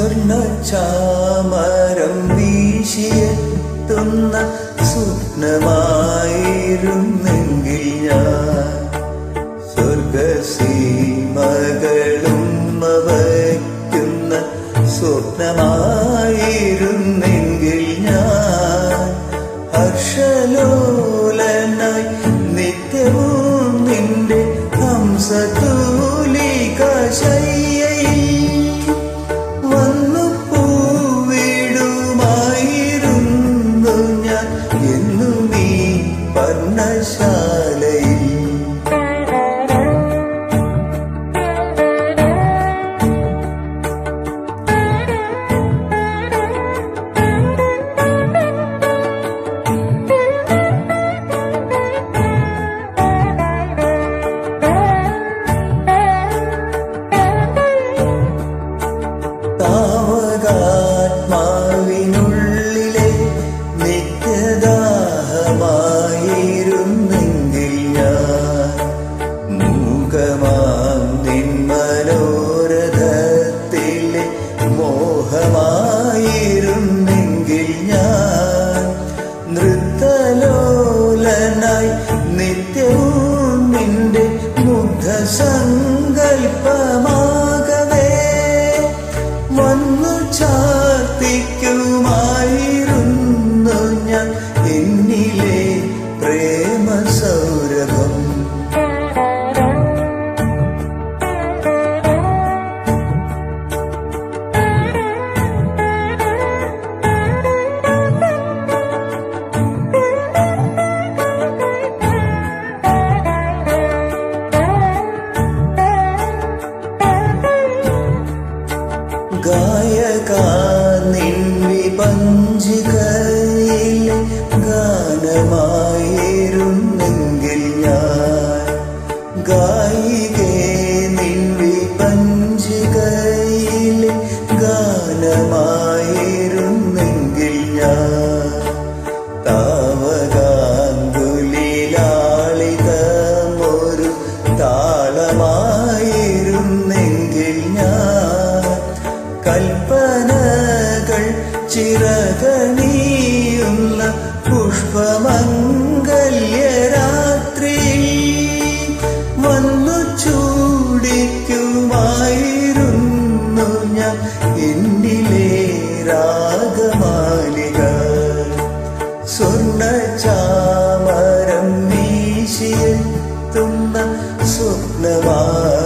സ്വർണ ചാമരം വീശിയെത്തുന്ന സ്വപ്നമായിരുന്നെങ്കിൽ ഞാൻ സ്വർഗസീമകളും വയ്ക്കുന്ന സ്വപ്നമായിരുന്നെങ്കിൽ ഞാൻ ഹർഷലോലനായി പർണശാലയിൽ ചാർത്തിക്കുമായിരുന്നു ഞാൻ. എന്നിലെ പ്രേമ സൗരഭം വിപഞ്ചികയിലെ ഗാനമായിരുന്നെങ്കിൽ ഞാൻ ഗായികേ നിൻ വിപഞ്ചികയിലെ ഗാനമായിരുന്നെങ്കിൽ പുഷ്പമംഗല്യരാത്രി സ്വർണ ചാമരം വീശിയെത്തുന്ന സ്വപ്നമായിരുന്നെങ്കിൽ